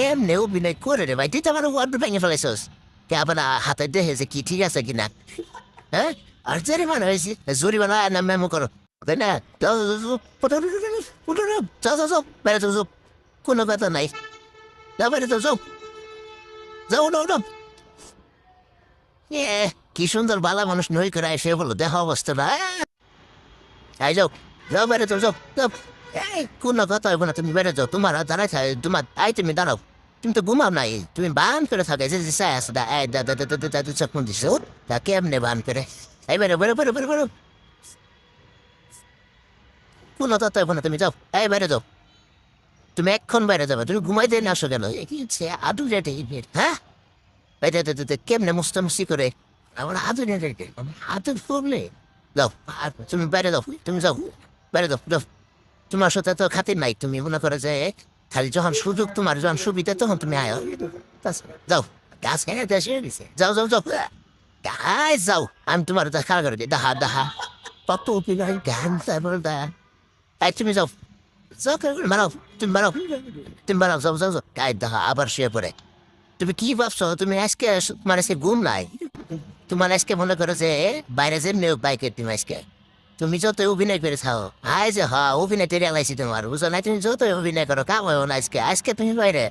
এমনি অভিনয় করে রে ভাই তুই তো আমার ওয়ার্ড ভেঙে ফেলেছিস কে আবার হাতে দেখে কি ঠিক আছে কিনা হ্যাঁ আর জরিমানা হয়েছে জরিমানা না মেমো করো তাই না বেড়ে যাও যাও কোনো কথা নাই যাও বেড়ে যাও যাও যাও ওঠো ওঠো এ কি সুন্দর বালা মানুষ নই করে এসে বলো দেখা অবস্থা না এই যাও যাও বেড়ে যাও যাও যাও এই কোনো কথা হইব না তুমি বেড়ে যাও তোমার দাঁড়াই থাকে তোমার আই তুমি দাঁড়াও তুমি তো ঘুমাও নাই তুমি বান করে থাকে যে চাই আছে দা এই দা দা দা দা দা চকমন দিছে তা কেমনে বান করে এই বেরো বেরো বেরো বেরো বেরো কোনো কথা হইব না তুমি যাও এই বেড়ে যাও তুমি এক্ষণ বাইরে যাবে তুমি ঘুমাই দিয়ে আসো কেন আদু রেটে হ্যাঁ দে, কেমনে মুস্তামুস্তি করে আমার নিয়ে রেখে হাতে পড়লে যাও তুমি বাইরে যাও তুমি যাও বাইরে যাও যাও তোমার সাথে তো খাতির নাই। তুমি মনে করে যে, খালি যখন সুযোগ তোমার, যখন সুবিধা, তখন তুমি আয়। যাও। গাছ গেছে। যাও যাও যাও। গাছ যাও। আমি তোমার দেখা করে দিই। দাহা দাহা। কত উপিগাই গান তারপর দা। এই, তুমি যাও। যাও মারাও। তুমি মারাও। তুমি মারাও। যাও যাও যাও। গায়ে দেখা আবার শুয়ে পড়ে। তুমি কি ভাবছ? তুমি আজকে, তোমার আজকে ঘুম নাই। তোমার আজকে মনে করো যে, বাইরে যেমনি বাইকের তুমি আজকে তুমি যত অভিনয় করে থাও আয় যে হ্যাঁ অভিনয় টেরে লাইছি তোমার বুঝো না তুমি যত অভিনয় করো, কাম হয় না আজকে। আজকে তুমি বাইরে।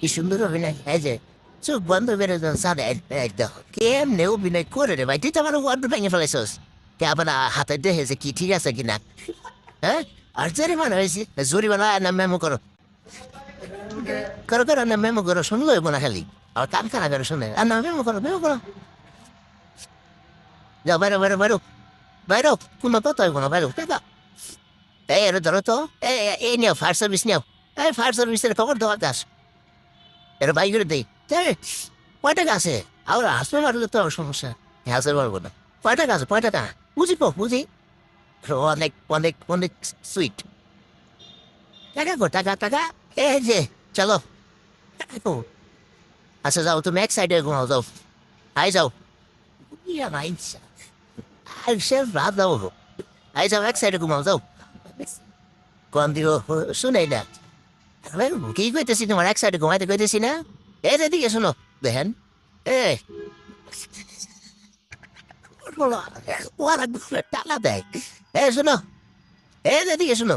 কি সুন্দর অভিনয়। এই যে চোখ বন্ধ বেরো যাও সাদে একদম কেমনে অভিনয় করে রে ভাই তুই তো আমার ওয়ার্ড ভেঙে ফেলেছিস কে আবার হাতে দেখে যে কি ঠিক আছে কিনা হ্যাঁ আর জরিমানা হয়েছে জরিমানা না মেমো করো করো করো না মেমো করো শুনলো না খালি আর কান খানা করে শুনে আর না মেমো করো মেমো করো যাও বাইরো বাইরো বাইরো বাইরো কোনো কথা হইব না বাইরো দেখা এই এর ধরো তো এই নিও ফায়ার সার্ভিস নিও এই ফায়ার সার্ভিসের খবর দেওয়া দাস এর দেই এই, কয় টাকা আছে? আর হাসবে মারলে তো সমস্যা। হাসতে পারব না। কয় টাকা আছে? কয় টাকা? বুঝি পো বুঝি। অনেক অনেক অনেক সুইট টাকা গো টাকা টাকা? এই যে, চলো। আচ্ছা যাও, তুমি এক সাইডে ঘুমাও, যাও। আই যাও। আর সে রাত দাও আই যাও, এক সাইডে ঘুমাও, যাও। কোন দিও শুনে না। কি কইতেছি তোমার? এক সাইডে ঘুমাইতে কইতেছি না? এই যে দিকে শোনো দেখেন এ ওরা টালা দেয় এ শোনো এই যে দিকে শোনো